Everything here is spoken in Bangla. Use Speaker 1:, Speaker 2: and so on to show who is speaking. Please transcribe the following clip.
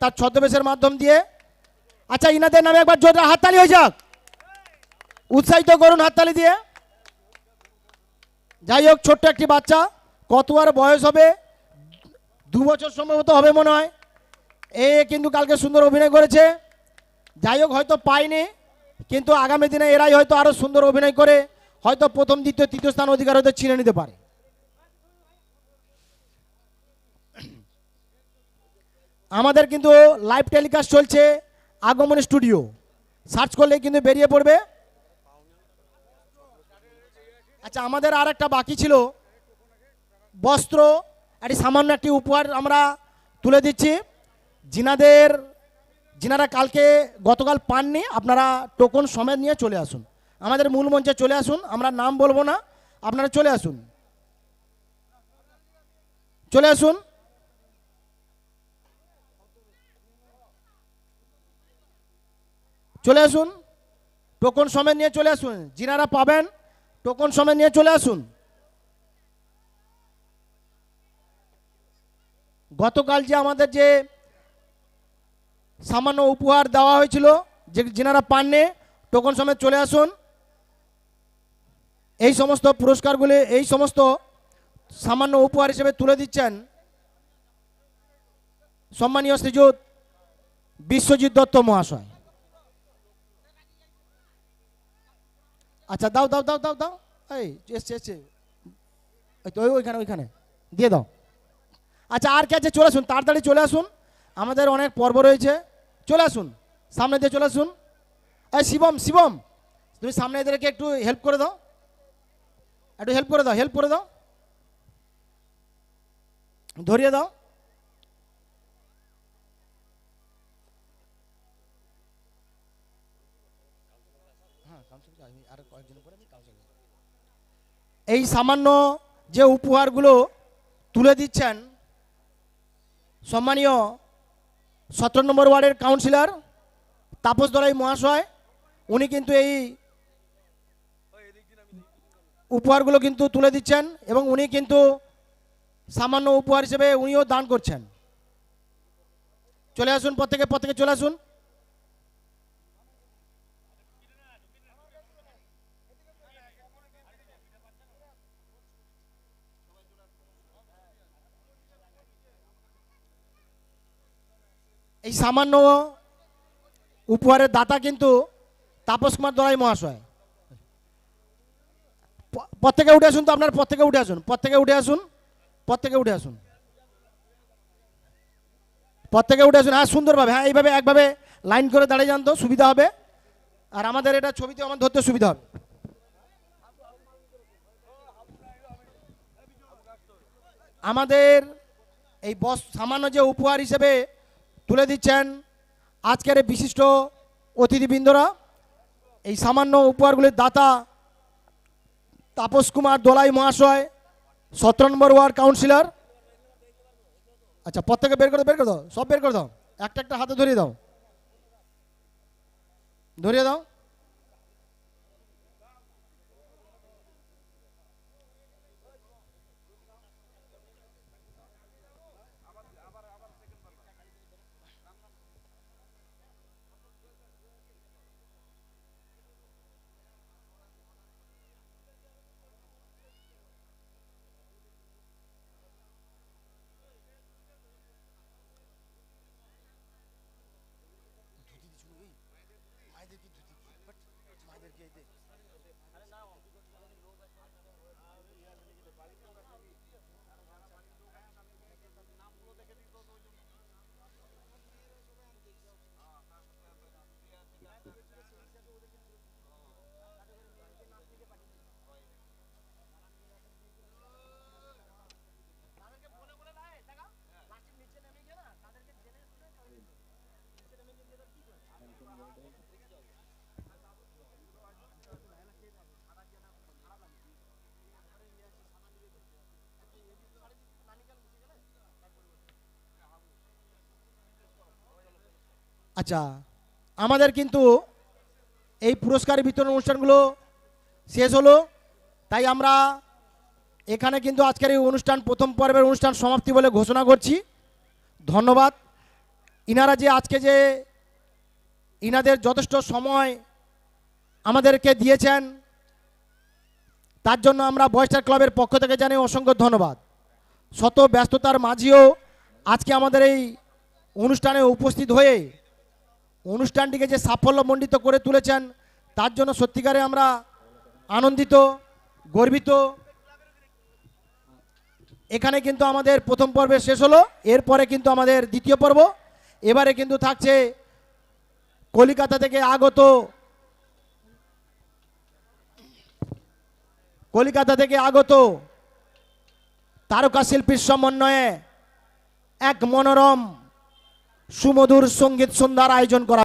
Speaker 1: তার ছদ্মবেশের মাধ্যম দিয়ে? আচ্ছা ইনাদের নামে একবার জোরটা হাততালি হয়ে যাক। উৎসাহিত করুন হাততালি দিয়ে। যাই হোক, ছোট্ট একটি বাচ্চা। কত আর বয়স হবে? দু বছর সম্ভবত হবে মনে হয়। এ কিন্তু কালকে সুন্দর অভিনয় করেছে। যাই হোক, হয়তো পায়নি, কিন্তু আগামী দিনে এরাই হয়তো আরও সুন্দর অভিনয় করে, হয়তো প্রথম, দ্বিতীয়, তৃতীয় স্থান অধিকার হয়তো ছিনে নিতে পারে। আমাদের কিন্তু লাইভ টেলিকাস্ট চলছে আগমন স্টুডিও সার্চ করলে কিন্তু বেরিয়ে পড়বে। আচ্ছা আমাদের আর একটা বাকি ছিল। বস্ত্র, একটি সামান্য একটি উপহার আমরা তুলে দিচ্ছি। জিনাদের যিনারা কালকে গতকাল পাননি, আপনারা টোকন সমেত নিয়ে চলে আসুন। আমাদের মূল মঞ্চে চলে আসুন, আমরা নাম বলব না, আপনারা চলে আসুন। চলে আসুন। চলে আসুন। টোকন সমেত নিয়ে চলে আসুন। যিনারা পাবেন, টোকন সমেত নিয়ে চলে আসুন। গতকাল যে আমাদের যে সামান্য উপহার দেওয়া হয়েছিল, যে যিনারা পাননি, টোকন সমেত চলে আসুন। এই সমস্ত পুরস্কারগুলি, এই সমস্ত সামান্য উপহার হিসেবে তুলে দিচ্ছেন সম্মানীয় শ্রীযুত বিশ্বজিৎ দত্ত মহাশয়। আচ্ছা দাও দাও দাও দাও দাও। এই এসছে এসছে ওই, ওইখানে ওইখানে। দিয়ে দাও। আচ্ছা আর কে আছে? চলে আসুন, তাড়াতাড়ি চলে আসুন। আমাদের অনেক পর্ব রয়েছে। চলে আসুন, সামনে দিয়ে চলে আসুন। এই, শিবম শিবম, তুমি সামনে এদেরকে একটু হেল্প করে দাও। একটু হেল্প করে দাও হেল্প করে দাও। ধরিয়ে দাও। এই সামান্য যে উপহারগুলো তুলে দিচ্ছেন সম্মানীয় সতেরো নম্বর ওয়ার্ডের কাউন্সিলর তাপস দলাই মহাশয়, উনি কিন্তু এই উপহারগুলো কিন্তু তুলে দিচ্ছেন এবং উনি কিন্তু সামান্য উপহার হিসেবে উনিও দান করছেন। চলে আসুন, প্রত্যেকে প্রত্যেকে চলে আসুন। এই সামান্য উপহারের দাতা কিন্তু তাপস কুমার দলাই মহাশয়। প্রত্যেকে উঠে আসুন তো আপনার প্রত্যেকে উঠে আসুন প্রত্যেকে উঠে আসুন প্রত্যেকে উঠে আসুন। প্রত্যেকে উঠে আসুন হ্যাঁ সুন্দরভাবে হ্যাঁ এইভাবে একভাবে লাইন করে দাঁড়িয়ে যান তো, সুবিধা হবে। আর আমাদের এটা ছবিতে আমার ধরতে সুবিধা হবে। আমাদের এই বস, সামান্য যে উপহার হিসেবে তুলে দিচ্ছেন আজকের এই বিশিষ্ট অতিথিবৃন্দরা। এই সামান্য উপহারগুলির দাতা তাপস কুমার দোলাই মহাশয়, সতেরো নম্বর ওয়ার্ড কাউন্সিলর। আচ্ছা প্রত্যেকে বের করে বের করে দাও, সব বের করে দাও। একটা একটা হাতে ধরিয়ে দাও। ধরিয়ে দাও। JD. আচ্ছা আমাদের কিন্তু এই পুরস্কার বিতরণ অনুষ্ঠানগুলো শেষ হলো, তাই আমরা এখানে কিন্তু আজকের এই অনুষ্ঠান, প্রথম পর্বের অনুষ্ঠান সমাপ্তি বলে ঘোষণা করছি। ধন্যবাদ। ইনারা যে আজকে যে ইনাদের যথেষ্ট সময় আমাদেরকে দিয়েছেন, তার জন্য আমরা বয়স্টার ক্লাবের পক্ষ থেকে জানাই অসংখ্য ধন্যবাদ। শত ব্যস্ততার মাঝেও আজকে আমাদের এই অনুষ্ঠানে উপস্থিত হয়ে অনুষ্ঠানটিকে যে সাফল্যমণ্ডিত করে তুলেছেন, তার জন্য সত্যিকারে আমরা আনন্দিত, গর্বিত। এখানে কিন্তু আমাদের প্রথম পর্বে শেষ হলো, এরপরে কিন্তু আমাদের দ্বিতীয় পর্ব। এবারে কিন্তু থাকছে কলিকাতা থেকে আগত, কলিকাতা থেকে আগত তারকা শিল্পীর সমন্বয়ে এক মনোরম সুমধুর সংগীত সন্ধ্যার আয়োজন করা